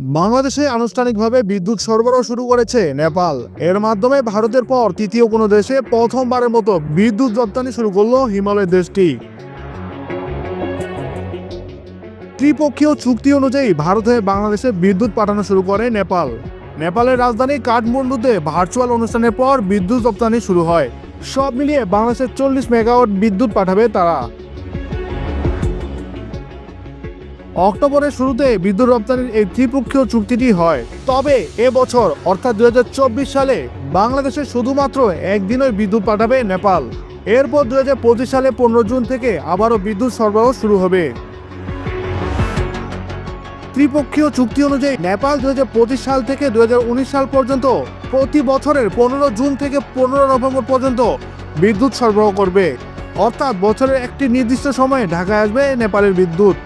বাংলাদেশে আনুষ্ঠানিকভাবে বিদ্যুৎ সরবরাহ শুরু করেছে নেপাল। এর মাধ্যমে ভারতের পর তৃতীয় কোনো দেশে প্রথমবারের মতো বিদ্যুৎ রপ্তানি শুরু করল হিমালয় দেশটি। ত্রিপক্ষীয় চুক্তি অনুযায়ী ভারত হয়ে বাংলাদেশে বিদ্যুৎ পাঠানো শুরু করে নেপাল। নেপালের রাজধানী কাঠমান্ডুতে ভার্চুয়াল অনুষ্ঠানের পর বিদ্যুৎ রপ্তানি শুরু হয়। সব মিলিয়ে বাংলাদেশের চল্লিশ মেগাওয়াট বিদ্যুৎ পাঠাবে তারা। অক্টোবরের শুরুতে বিদ্যুৎ রপ্তানির এই ত্রিপক্ষীয় চুক্তিটি হয়। তবে এবছর অর্থাৎ দু হাজার চব্বিশ সালে, বাংলাদেশে শুধুমাত্র একদিনই বিদ্যুৎ পাঠাবে নেপাল। এরপর দু হাজার পঁচিশ সালে পনেরো জুন থেকে আবারও বিদ্যুৎ সরবরাহ শুরু হবে। ত্রিপক্ষীয় চুক্তি অনুযায়ী নেপাল দু হাজার পঁচিশ সাল থেকে দু হাজার উনিশ সাল পর্যন্ত প্রতি বছরের পনেরো জুন থেকে পনেরো নভেম্বর পর্যন্ত বিদ্যুৎ সরবরাহ করবে। অর্থাৎ বছরের একটি নির্দিষ্ট সময়ে ঢাকায় আসবে নেপালের বিদ্যুৎ।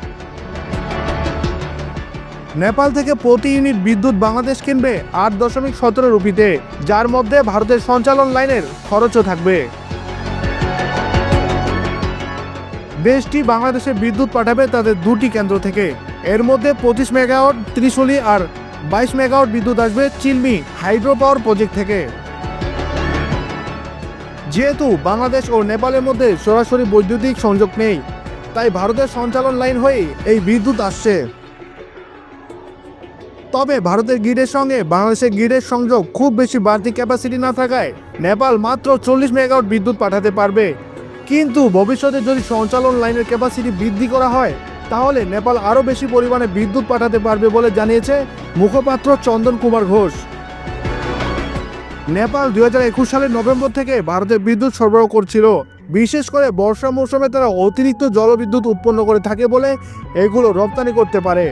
নেপাল থেকে প্রতি ইউনিট বিদ্যুৎ বাংলাদেশ কিনবে আট দশমিক সতেরো রুপিতে, যার মধ্যে ভারতের সঞ্চালন লাইনের খরচও থাকবে। দেশটি বাংলাদেশে বিদ্যুৎ পাঠাবে তাদের দুটি কেন্দ্র থেকে। এর মধ্যে পঁচিশ মেগাওয়াট ত্রিশলি আর বাইশ মেগাওয়াট বিদ্যুৎ আসবে চিলমি হাইড্রো পাওয়ার প্রজেক্ট থেকে। যেহেতু বাংলাদেশ ও নেপালের মধ্যে সরাসরি বৈদ্যুতিক সংযোগ নেই, তাই ভারতের সঞ্চালন লাইন হয়েই এই বিদ্যুৎ আসছে। তবে ভারতের গ্রিডের সঙ্গে বাংলাদেশের গ্রিডের সংযোগ খুব বেশি বাড়তি ক্যাপাসিটি না থাকায় নেপাল মাত্র চল্লিশ মেগাওয়াট বিদ্যুৎ পাঠাতে পারবে। কিন্তু ভবিষ্যতে যদি সঞ্চালন লাইনের ক্যাপাসিটি বৃদ্ধি করা হয়, তাহলে নেপাল আরও বেশি পরিমাণে বিদ্যুৎ পাঠাতে পারবে বলে জানিয়েছে মুখপাত্র চন্দন কুমার ঘোষ। নেপাল দু হাজার একুশ সালের নভেম্বর থেকে ভারতে বিদ্যুৎ সরবরাহ করছিল। বিশেষ করে বর্ষা মৌসুমে তারা অতিরিক্ত জলবিদ্যুৎ উৎপন্ন করে থাকে বলে এগুলো রপ্তানি করতে পারে।